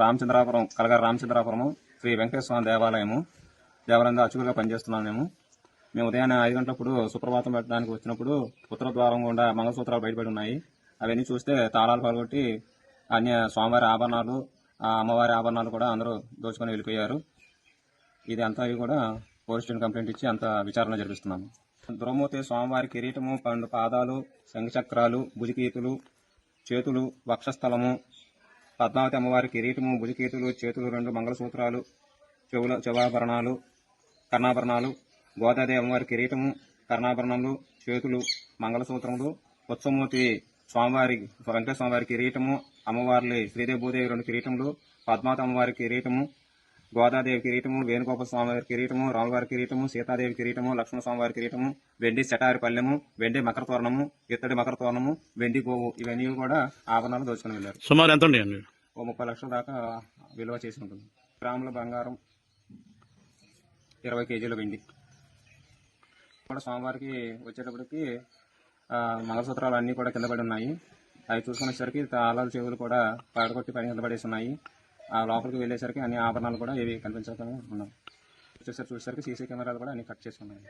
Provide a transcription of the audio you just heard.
రామచంద్రాపురం కలగార రామచంద్రాపురము శ్రీ వెంకటేశ్వర స్వామి దేవాలయము దేవాలయంలో అర్చకులుగా పనిచేస్తున్నాను మేము. మేము ఉదయాన్నే ఐదు గంటలప్పుడు సుప్రభాతం పెట్టడానికి వచ్చినప్పుడు ఉత్తరద్వారం గుండా మంగళసూత్రాలు బయటపడి ఉన్నాయి. అవన్నీ చూస్తే తాళాలు పగలగొట్టి అన్య స్వామివారి ఆభరణాలు ఆ అమ్మవారి ఆభరణాలు కూడా అందరూ దోచుకొని వెళ్ళిపోయారు. ఇది అంతా కూడా పోలీస్ స్టేషన్ కంప్లైంట్ ఇచ్చి అంత విచారణ జరిపిస్తున్నాము. దురమూర్తి స్వామివారి కిరీటము పండు పాదాలు శంఖచక్రాలు భుజకీతులు చేతులు వక్షస్థలము పద్మావతి అమ్మవారి కిరీటము భుజకేతులు చేతులు రెండు మంగళసూత్రాలు చెవుల చెవాభరణాలు కర్ణాభరణాలు గోదాదేవి అమ్మవారి కిరీటము కర్ణాభరణములు చేతులు మంగళసూత్రములు ఉత్సవమూర్తి స్వామివారి వెంకట కిరీటము అమ్మవారి శ్రీదేవి భూదేవి రెండు కిరీటములు పద్మావతి అమ్మవారి కిరీటము గోదాదేవి కిరీటము వేణుగోపాల స్వామివారి కిరీటము రాములవారి కిరీటము సీతాదేవి కిరీటము లక్ష్మణ స్వామివారి కిరీటము వెండి శటారి పల్లెము వెండి మకర తోరణము ఇత్తడి మకర తోరణము వెండి గోవు ఇవన్నీ కూడా ఆభరణాలు దోచుకుని వెళ్ళారు. సుమారు ఎంత ఉంటాయండి ఓ ముప్పై లక్షల దాకా విలువ చేసి ఉంటుంది. గ్రాముల బంగారం ఇరవై కేజీల వెండి. కూడా స్వామివారికి వచ్చేటప్పటికి మంగళసూత్రాలు అన్నీ కూడా కింద పడి ఉన్నాయి. అవి చూసుకునేసరికి తాళాలు చెవులు కూడా పడగొట్టి పైన కింద పడేసి ఉన్నాయి. ఆ లోపలికి వెళ్ళేసరికి అన్ని ఆభరణాలు కూడా ఏవి కనిపించకుండా ఉన్నాయి. వచ్చేసరికి చూసేసరికి సీసీ కెమెరాలు కూడా అన్ని కట్ చేసి ఉన్నాయి